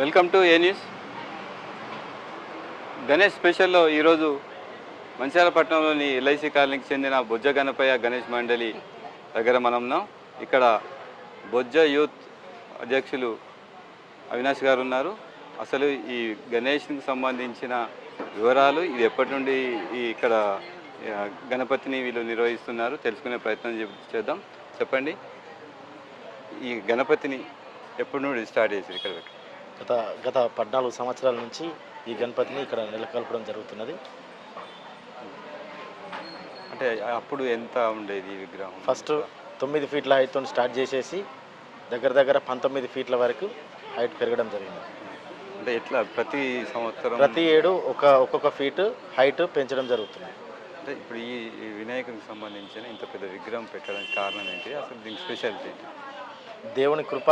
Welcome to a news. Ganesh స్పెషల్లో ఈరోజు మంచిర్యాలపట్నంలోని LIC కాలనీకి చెందిన బొజ్జ గణపయ్య గణేష్ మండలి దగ్గర మనం ఉన్నాం. ఇక్కడ బొజ్జ యూత్ అధ్యక్షులు అవినాష్ గారు ఉన్నారు. అసలు ఈ గణేష్కి సంబంధించిన వివరాలు ఇది ఎప్పటి నుండి ఈ ఇక్కడ గణపతిని వీళ్ళు నిర్వహిస్తున్నారు తెలుసుకునే ప్రయత్నం చేద్దాం. చెప్పండి. ఈ గణపతిని ఎప్పటి నుండి స్టార్ట్ చేశారు ఇక్కడ? పెట్టి గత గత పద్నాలుగు సంవత్సరాల నుంచి ఈ గణపతిని ఇక్కడ నెలకొల్పడం జరుగుతున్నది. అంటే అప్పుడు ఎంత ఉండేది ఈ విగ్రహం? ఫస్ట్ తొమ్మిది ఫీట్ల హైట్తో స్టార్ట్ చేసేసి దగ్గర దగ్గర పంతొమ్మిది ఫీట్ల వరకు హైట్ పెరగడం జరిగింది. అంటే ఎట్లా ప్రతి సంవత్సరం? ప్రతి ఏడు ఒక ఒక్కొక్క ఫీట్ హైట్ పెంచడం జరుగుతుంది. అంటే ఇప్పుడు ఈ వినాయకునికి సంబంధించిన ఇంత పెద్ద విగ్రహం పెట్టడానికి కారణం ఏంటి? అసలు దీనికి స్పెషాలిటీ దేవుని కృప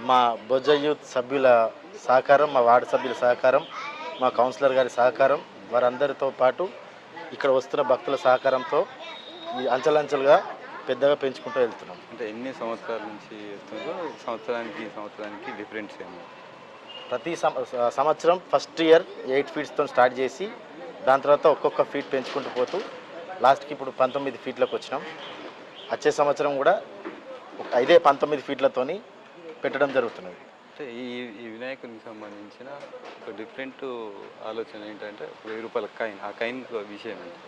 మా బొజ్జ యూత్ సభ్యుల సహకారం మా వార్డు సభ్యుల సహకారం మా కౌన్సిలర్ గారి సహకారం వారందరితో పాటు ఇక్కడ వస్తున్న భక్తుల సహకారంతో ఈ అంచెలంచెలుగా పెద్దగా పెంచుకుంటూ వెళ్తున్నాం. అంటే ఎన్ని సంవత్సరాల నుంచి చేస్తున్నారో సంవత్సరానికి సంవత్సరానికి డిఫరెన్స్ ఏమి ప్రతి సంవత్సరం ఫస్ట్ ఇయర్ ఎయిట్ ఫీట్స్తో స్టార్ట్ చేసి దాని తర్వాత ఒక్కొక్క ఫీట్ పెంచుకుంటూ పోతూ లాస్ట్కి ఇప్పుడు పంతొమ్మిది ఫీట్లకు వచ్చినాం వచ్చే సంవత్సరం కూడా ఇదే పంతొమ్మిది ఫీట్లతోని పెట్టడం జరుగుతున్నది. అంటే ఈ ఈ వినాయకునికి సంబంధించిన ఒక డిఫరెంట్ ఆలోచన ఏంటంటే వెయ్యి రూపాయల కాయిన్ ఆ కాయిన్ విషయం ఏంటి?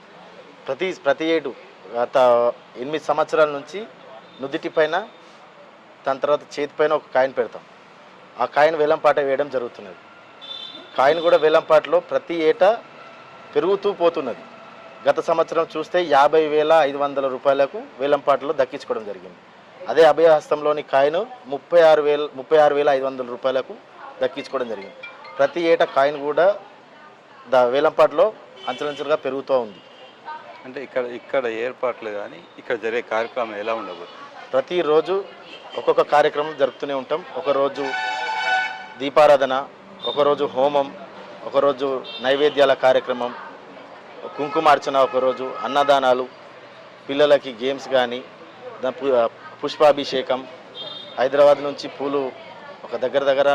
ప్రతి ప్రతి ఏడు గత ఎనిమిది సంవత్సరాల నుంచి నుదిటి పైన దాని తర్వాత చేతి పైన ఒక కాయిన్ పెడతాం. ఆ కాయిన్ వేలంపాట వేయడం జరుగుతున్నది. కాయిన్ కూడా వేలంపాటలో ప్రతి ఏటా పెరుగుతూ పోతున్నది. గత సంవత్సరం చూస్తే యాభై వేల ఐదు వందల రూపాయలకు వేలంపాటలో దక్కించుకోవడం జరిగింది. అదే అభయహస్తంలోని కాయిన్ ముప్పై ఆరు వేల ముప్పై ఆరు వేల ఐదు వందల రూపాయలకు దక్కించుకోవడం జరిగింది. ప్రతి ఏటా కాయిన్ కూడా ద వేలంపాటలో అంచెలంచెలుగా పెరుగుతూ ఉంది. అంటే ఇక్కడ ఇక్కడ ఏర్పాట్లు కానీ ఇక్కడ జరిగే కార్యక్రమం ఎలా ఉండబోతుంది? ప్రతిరోజు ఒక్కొక్క కార్యక్రమం జరుపుతూనే ఉంటాం. ఒకరోజు దీపారాధన ఒకరోజు హోమం ఒకరోజు నైవేద్యాల కార్యక్రమం కుంకుమార్చన ఒకరోజు అన్నదానాలు పిల్లలకి గేమ్స్ కానీ పుష్పాభిషేకం హైదరాబాద్ నుంచి పూలు ఒక దగ్గర దగ్గర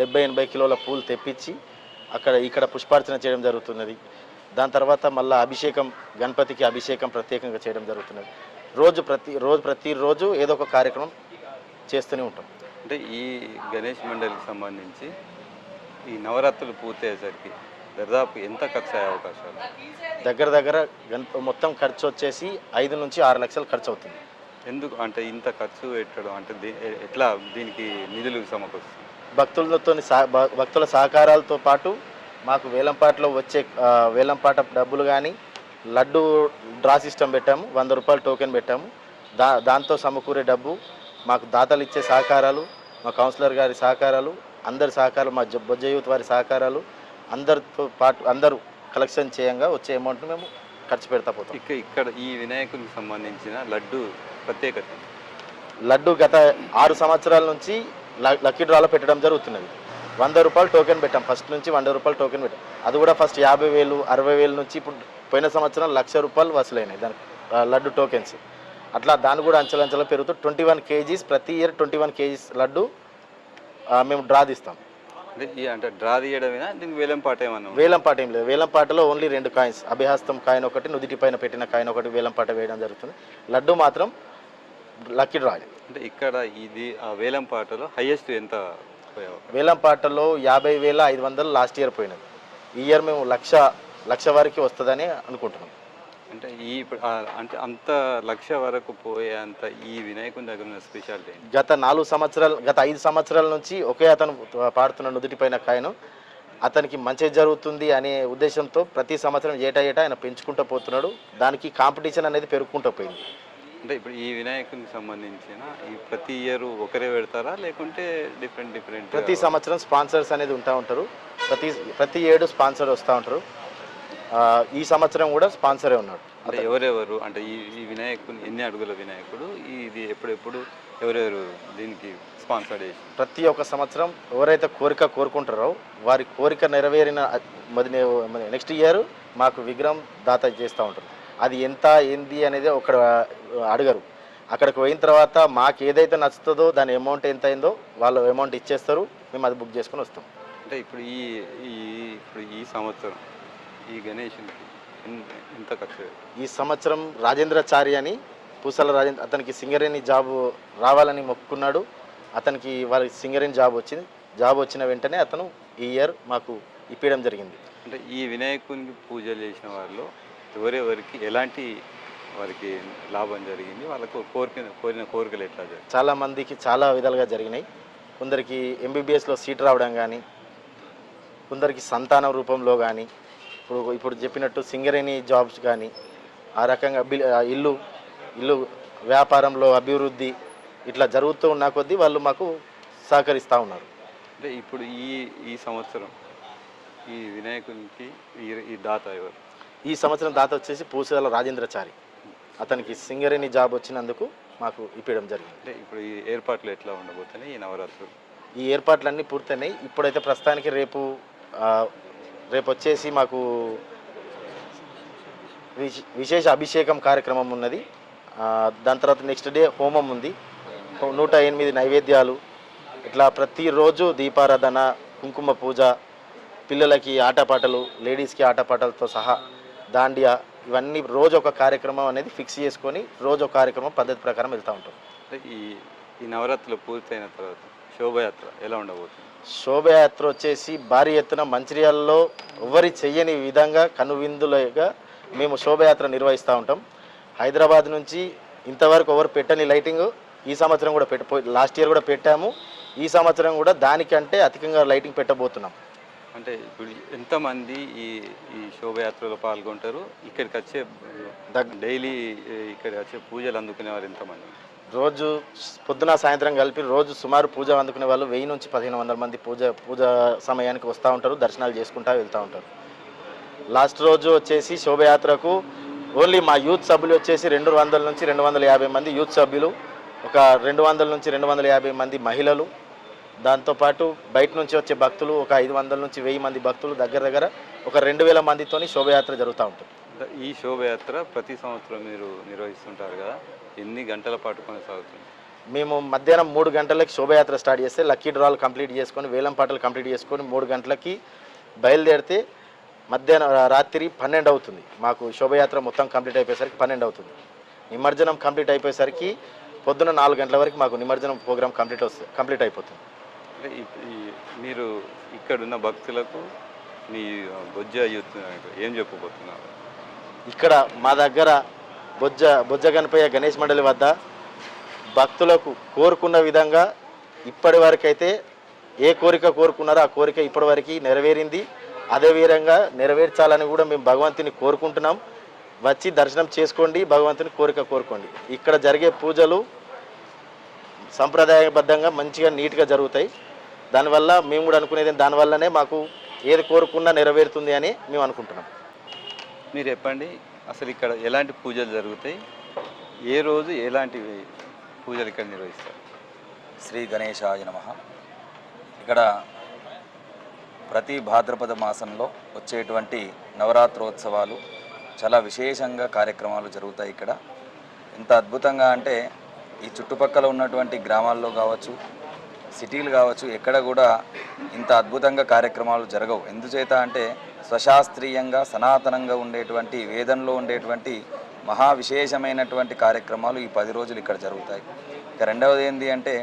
డెబ్బై ఎనభై కిలోల పూలు తెప్పించి అక్కడ ఇక్కడ పుష్పార్చన చేయడం జరుగుతున్నది. దాని తర్వాత మళ్ళీ అభిషేకం గణపతికి అభిషేకం ప్రత్యేకంగా చేయడం జరుగుతున్నది. రోజు ప్రతి రోజు ప్రతిరోజు ఏదో ఒక కార్యక్రమం చేస్తూనే ఉంటాం. అంటే ఈ గణేష్ మండలికి సంబంధించి ఈ నవరాత్రులు పూర్తయ్యేసరికి దాదాపు ఎంత ఖర్చు అయ్యే అవకాశాలు? దగ్గర దగ్గర మొత్తం ఖర్చు వచ్చేసి ఐదు నుంచి ఆరు లక్షలు ఖర్చు అవుతుంది ఎందుకు అంటే ఇంత ఖర్చు పెట్టడం అంటే దీ- ఎట్లా దీనికి నిధులు సమకూరుస్తుంది? భక్తులతో సహ- భ- భక్తుల సహకారాలతో పాటు మాకు వేలంపాటలో వచ్చే ఆ, వేలంపాట డబ్బులు కానీ లడ్డు డ్రా సిస్టమ్ పెట్టాము వంద రూపాయలు టోకెన్ పెట్టాము. దా దాంతో సమకూరే డబ్బు మాకు దాతలు ఇచ్చే సహకారాలు మా కౌన్సిలర్ గారి సహకారాలు అందరి సహకారాలు మా జ- బొజ్జ యూత్ వారి సహకారాలు అందరితో పాటు అందరూ కలెక్షన్ చేయంగా వచ్చే అమౌంట్ని మేము ఖర్చు పెడతా పోతాం. ఇక ఇక్కడ ఈ వినాయకునికి సంబంధించిన లడ్డు ప్రత్యేకత? లడ్డు గత ఆరు సంవత్సరాల నుంచి లక్కీ డ్రాలో పెట్టడం జరుగుతున్నది. వంద రూపాయలు టోకెన్ పెట్టాం. ఫస్ట్ నుంచి వంద రూపాయలు టోకెన్ పెట్టాం. అది కూడా ఫస్ట్ యాభై వేలు అరవై వేలు నుంచి ఇప్పుడు పోయిన సంవత్సరం లక్ష రూపాయలు వసూలైనాయి దాని లడ్డు టోకెన్స్. అట్లా దాన్ని కూడా అంచెలంచెలో పెరుగుతూ ట్వంటీ వన్ కేజీస్ ప్రతి year twenty one KGs laddu మేము డ్రా తీస్తాం. అంటే డ్రా తీయడమేనా? దీనికి వేలం పాట ఏమన్నా? వేలంపాట ఏం లేదు. వేలంపాటలో ఓన్లీ రెండు కాయిన్స్. అభిహస్తం కాయిన్ ఒకటి నుదిటి పైన పెట్టిన కాయిన్ ఒకటి వేలంపాట వేయడం జరుగుతుంది. లడ్డు మాత్రం లక్కీ డ్రా అంటే ఇక్కడ ఇది ఆ వేలం పాటలో హైయెస్ట్ ఎంత అవకాశం? వేలంపాటలో యాభై వేల ఐదు వందలు లాస్ట్ ఇయర్ పోయినది. ఈ ఇయర్ మేము లక్ష లక్ష వరకు వస్తుందని అనుకుంటున్నాం. అంటే ఈ అంటే అంత లక్ష వరకు పోయే అంత ఈ వినాయకుని దగ్గర స్పెషాలిటీ గత నాలుగు సంవత్సరాలు గత ఐదు సంవత్సరాల నుంచి ఒకే అతను పాడుతున్న నుదుటి పైన కాయను. అతనికి మంచి జరుగుతుంది అనే ఉద్దేశంతో ప్రతి సంవత్సరం ఏటా ఏటా ఆయన పెంచుకుంటూ పోతున్నాడు. దానికి కాంపిటీషన్ అనేది పెరుగుకుంటూ పోయింది. అంటే ఇప్పుడు ఈ వినాయకునికి సంబంధించిన ఈ ప్రతి ఇయర్ ఒకరే పెడతారా? లేకుంటే డిఫరెంట్ డిఫరెంట్ ప్రతి సంవత్సరం స్పాన్సర్స్ అనేది ఉంటా ఉంటారు. ప్రతి ప్రతి ఏడు స్పాన్సర్ వస్తూ ఉంటారు. ఈ సంవత్సరం కూడా స్పాన్సరే ఉన్నాడు. అంటే ఎవరెవరు? అంటే ఈ ఈ వినాయకుని ఎన్ని అడుగుల వినాయకుడు? ఇది ఎప్పుడెప్పుడు ఎవరెవరు దీనికి స్పాన్సర్ చేసి? ప్రతి ఒక్క సంవత్సరం ఎవరైతే కోరిక కోరుకుంటారో వారి కోరిక నెరవేరిన నెక్స్ట్ ఇయర్ మాకు విగ్రహం దాత చేస్తూ ఉంటారు. అది ఎంత ఏంది అనేది ఒక అడగరు. అక్కడికి పోయిన తర్వాత మాకు ఏదైతే నచ్చుతుందో దాని అమౌంట్ ఎంత అయిందో వాళ్ళు అమౌంట్ ఇచ్చేస్తారు. మేము అది బుక్ చేసుకొని వస్తాం. అంటే ఇప్పుడు ఈ ఈ ఇప్పుడు ఈ సంవత్సరం ఈ ఎన్- ఎంత ఖర్చు? ఈ సంవత్సరం రాజేంద్రచారి అని పూసల రాజేంద్ర అతనికి సింగరేణి జాబ్ రావాలని మొక్కుకున్నాడు అతనికి వారి సింగరేణి జాబ్ వచ్చింది. జాబ్ వచ్చిన వెంటనే అతను ఈ ఇయర్ మాకు ఇప్పించడం జరిగింది. అంటే ఈ వినాయకునికి పూజలు చేసిన వారిలో ఎవరెవరికి ఎలాంటి వారికి లాభం జరిగింది వాళ్ళకు కోరిక కోరిన కోరికలు ఎట్లా జరిగింది చాలా మందికి చాలా విధాలుగా జరిగినాయి. కొందరికి ఎంబీబీఎస్లో సీట్ రావడం కానీ కొందరికి సంతానం రూపంలో కానీ ఇప్పుడు ఇప్పుడు చెప్పినట్టు సింగరేణి జాబ్స్ కానీ ఆ రకంగా ఇల్లు ఇల్లు వ్యాపారంలో అభివృద్ధి ఇట్లా జరుగుతూ ఉన్న కొద్దీ వాళ్ళు మాకు సహకరిస్తూ ఉన్నారు. అంటే ఇప్పుడు ఈ ఈ సంవత్సరం ఈ వినాయకునికి ఈ ఈ దాత ఎవరు? ఈ సంవత్సరం దాత వచ్చేసి పూసల రాజేంద్రచారి. అతనికి సింగరేణి జాబ్ వచ్చినందుకు మాకు ఇప్పించడం జరిగింది. అంటే ఇప్పుడు ఈ ఏర్పాట్లు ఎట్లా ఉండబోతున్నాయి? ఈ నవరాత్రులు? ఈ ఏర్పాట్లన్నీ పూర్తయినాయి. ఇప్పుడైతే ప్రస్తుతానికి రేపు ఆ, రేపు వచ్చేసి మాకు విశ్- విశేష అభిషేకం కార్యక్రమం ఉన్నది. ఆ, దాని తర్వాత నెక్స్ట్ డే హోమం ఉంది. హో- నూట ఎనిమిది నైవేద్యాలు. ఇట్లా ప్రతిరోజు దీపారాధన కుంకుమ పూజ పిల్లలకి ఆటపాటలు లేడీస్కి ఆటపాటలతో సహా దాండియా ఇవన్నీ రోజు ఒక కార్యక్రమం అనేది ఫిక్స్ చేసుకొని రోజు ఒక కార్యక్రమం పద్ధతి ప్రకారం వెళ్తూ ఉంటాం. ఈ ఈ నవరాత్రులు పూర్తయిన తర్వాత శోభయాత్ర ఎలా ఉండబోతుంది? శోభయాత్ర వచ్చేసి భారీ ఎత్తున మంచిర్యాలలో ఎవరి చెయ్యని విధంగా కనువిందులుగా మేము శోభయాత్ర నిర్వహిస్తూ ఉంటాం. హైదరాబాద్ నుంచి ఇంతవరకు ఎవరు పెట్టని లైటింగ్ ఈ సంవత్సరం కూడా పెట్ట లాస్ట్ ఇయర్ కూడా పెట్టాము. ఈ సంవత్సరం కూడా దానికంటే అధికంగా లైటింగ్ పెట్టబోతున్నాం. అంటే ఇప్పుడు ఎంతమంది ఈ ఈ శోభయాత్రలో పాల్గొంటారు? ఇక్కడికి వచ్చే దగ్- డైలీ ఇక్కడికి వచ్చే పూజలు అందుకునే వారు ఎంతమంది? రోజు పొద్దున సాయంత్రం కలిపి రోజు సుమారు పూజ అందుకునే వాళ్ళు వెయ్యి నుంచి పదిహేను వందల మంది పూజ పూజ సమయానికి వస్తూ ఉంటారు దర్శనాలు చేసుకుంటా వెళ్తూ ఉంటారు. లాస్ట్ రోజు వచ్చేసి శోభయాత్రకు ఓన్లీ మా యూత్ సభ్యులు వచ్చేసి రెండు వందల నుంచి రెండు వందల యాభై మంది యూత్ సభ్యులు ఒక రెండు వందల నుంచి రెండు వందల యాభై మంది మహిళలు దాంతోపాటు బయట నుంచి వచ్చే భక్తులు ఒక ఐదు వందల నుంచి వెయ్యి మంది భక్తులు దగ్గర దగ్గర ఒక రెండు వేల మందితోని శోభయాత్ర జరుగుతూ ఉంటుంది. ఈ శోభయాత్ర ప్రతి సంవత్సరం మీరు నిర్వహిస్తుంటారు కదా ఎన్ని గంటల పాటు కొనసాగుతుంది? మేము మధ్యాహ్నం మూడు గంటలకి శోభయాత్ర స్టార్ట్ చేస్తే లక్కీ డ్రాలు కంప్లీట్ చేసుకొని వేలం పాటలు కంప్లీట్ చేసుకొని మూడు గంటలకి బయలుదేరితే మధ్యాహ్నం రాత్రి పన్నెండు అవుతుంది. మాకు శోభయాత్ర మొత్తం కంప్లీట్ అయిపోయేసరికి పన్నెండు అవుతుంది. నిమజ్జనం కంప్లీట్ అయిపోయేసరికి పొద్దున నాలుగు గంటల వరకు మాకు నిమజ్జనం ప్రోగ్రామ్ కంప్లీట్ వస్తుంది కంప్లీట్ అయిపోతుంది. మీరు ఇక్కడున్న భక్తులకు మీ బొజ్జ యూత్ ఏం చెప్పబోతున్నారు? ఇక్కడ మా దగ్గర బొజ్జ బొజ్జ గణపయ్య గణేష్ మండలి వద్ద భక్తులకు కోరుకున్న విధంగా ఇప్పటి వరకైతే ఏ కోరిక కోరుకున్నారో ఆ కోరిక ఇప్పటివరకు నెరవేరింది. అదే విధంగా నెరవేర్చాలని కూడా మేము భగవంతుని కోరుకుంటున్నాం. వచ్చి దర్శనం చేసుకోండి భగవంతుని కోరిక కోరుకోండి. ఇక్కడ జరిగే పూజలు సంప్రదాయబద్ధంగా మంచిగా నీట్గా జరుగుతాయి. దానివల్ల మేము కూడా అనుకునేది దానివల్లనే మాకు ఏది కోరుకున్నా నెరవేరుతుంది అని మేము అనుకుంటున్నాం. మీరు చెప్పండి అసలు ఇక్కడ ఎలాంటి పూజలు జరుగుతాయి? ఏ రోజు ఎలాంటి పూజలు ఇక్కడ నిర్వహిస్తారు? శ్రీ గణేశాయ నమ. ఇక్కడ ప్రతి భాద్రపద మాసంలో వచ్చేటువంటి నవరాత్రోత్సవాలు చాలా విశేషంగా కార్యక్రమాలు జరుగుతాయి ఇక్కడ. ఎంత అద్భుతంగా అంటే ఈ చుట్టుపక్కల ఉన్నటువంటి గ్రామాల్లో కావచ్చు సిటీలు కావచ్చు ఎక్కడ కూడా ఇంత అద్భుతంగా కార్యక్రమాలు జరగవు. ఎందుచేత అంటే స్వశాస్త్రీయంగా సనాతనంగా ఉండేటువంటి వేదంలో ఉండేటువంటి మహా విశేషమైనటువంటి కార్యక్రమాలు ఈ పది రోజులు ఇక్కడ జరుగుతాయి. ఇక రెండవది ఏంటి అంటే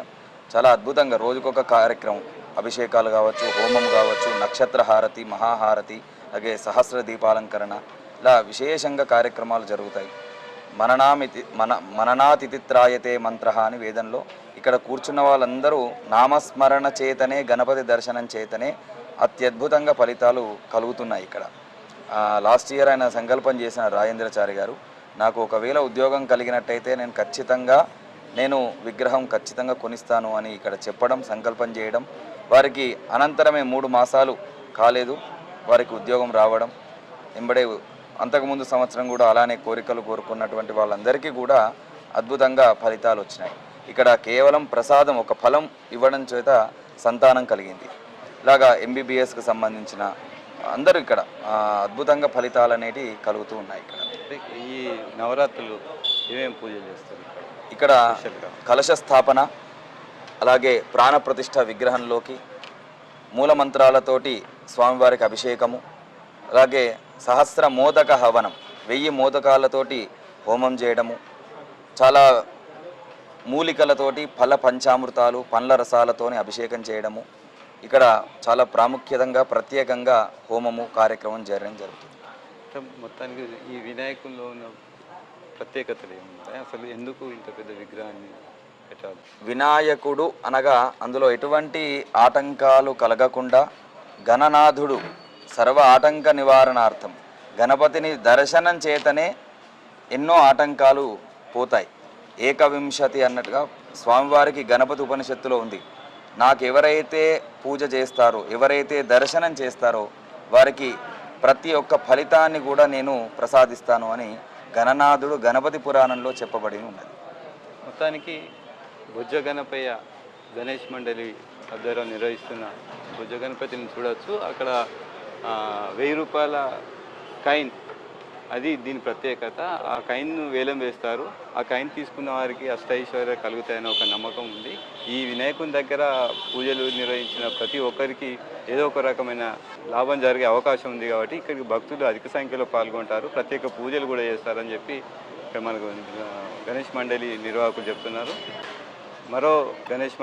చాలా అద్భుతంగా రోజుకొక కార్యక్రమం. అభిషేకాలు కావచ్చు హోమం కావచ్చు నక్షత్ర హారతి మహాహారతి అలాగే సహస్ర దీపాలంకరణ ఇలా విశేషంగా కార్యక్రమాలు జరుగుతాయి. మననామితి మన మననాతిథిత్రాయతే మంత్ర అని వేదంలో ఇక్కడ కూర్చున్న వాళ్ళందరూ నామస్మరణ చేతనే గణపతి దర్శనం చేతనే అత్యద్భుతంగా ఫలితాలు కలుగుతున్నాయి ఇక్కడ. లాస్ట్ ఇయర్ ఆయన సంకల్పం చేసిన రాజేంద్రచారి గారు నాకు ఒకవేళ ఉద్యోగం కలిగినట్టయితే నేను ఖచ్చితంగా నేను విగ్రహం ఖచ్చితంగా కొనిస్తాను అని ఇక్కడ చెప్పడం సంకల్పం చేయడం వారికి అనంతరమే మూడు మాసాలు కాలేదు వారికి ఉద్యోగం రావడం ఎంబడే అంతకుముందు సంవత్సరం కూడా అలానే కోరికలు కోరుకున్నటువంటి వాళ్ళందరికీ కూడా అద్భుతంగా ఫలితాలు వచ్చినాయి. ఇక్కడ కేవలం ప్రసాదం ఒక ఫలం ఇవ్వడం చేత సంతానం కలిగింది. ఇలాగా ఎంబీబీఎస్కి సంబంధించిన అందరూ ఇక్కడ అద్భుతంగా ఫలితాలు అనేటివి కలుగుతూ ఉన్నాయి ఇక్కడ. ఈ నవరాత్రులు ఏమేమి పూజలు చేస్తారు? ఇక్కడ కలశ స్థాపన అలాగే ప్రాణప్రతిష్ఠ విగ్రహంలోకి మూల మంత్రాలతోటి స్వామివారికి అభిషేకము అలాగే సహస్ర మోదక హవనం వెయ్యి మోదకాలతోటి హోమం చేయడము చాలా మూలికలతోటి ఫల పంచామృతాలు పండ్ల రసాలతోని అభిషేకం చేయడము ఇక్కడ చాలా ప్రాముఖ్యతంగా ప్రత్యేకంగా హోమము కార్యక్రమం జరగడం జరుగుతుంది. మొత్తం మొత్తానికి ఈ వినాయకుల్లో ఉన్న ప్రత్యేకతలు అసలు ఎందుకు ఇంత పెద్ద విగ్రహాన్ని పెట్టాలి? వినాయకుడు అనగా అందులో ఎటువంటి ఆటంకాలు కలగకుండా గణనాథుడు సర్వ ఆటంక నివారణార్థం. గణపతిని దర్శనం చేతనే ఎన్నో ఆటంకాలు పోతాయి. ఏకవింశతి అన్నట్టుగా స్వామివారికి గణపతి ఉపనిషత్తులో ఉంది. నాకు ఎవరైతే పూజ చేస్తారో ఎవరైతే దర్శనం చేస్తారో వారికి ప్రతి ఒక్క ఫలితాన్ని కూడా నేను ప్రసాదిస్తాను అని గణనాథుడు గణపతి పురాణంలో చెప్పబడి ఉన్నది. మొత్తానికి భుజ గణపయ్య గణేష్ మండలి ఆధ్వర్యం నిర్వహిస్తున్న భుజ గణపతిని చూడొచ్చు. అక్కడ వెయ్యి రూపాయల కైన్. అది దీని ప్రత్యేకత. ఆ కైన్ను వేలం వేస్తారు. ఆ కైన్ తీసుకున్న వారికి అష్టైశ్వర్య కలుగుతాయని ఒక నమ్మకం ఉంది. ఈ వినాయకుని దగ్గర పూజలు నిర్వహించిన ప్రతి ఒక్కరికి ఏదో ఒక రకమైన లాభం జరిగే అవకాశం ఉంది కాబట్టి ఇక్కడికి భక్తులు అధిక సంఖ్యలో పాల్గొంటారు. ప్రత్యేక పూజలు కూడా చేస్తారని చెప్పి ఇక్కడ మనకు గణేష్ మండలి నిర్వాహకులు చెప్తున్నారు. మరో గణేష్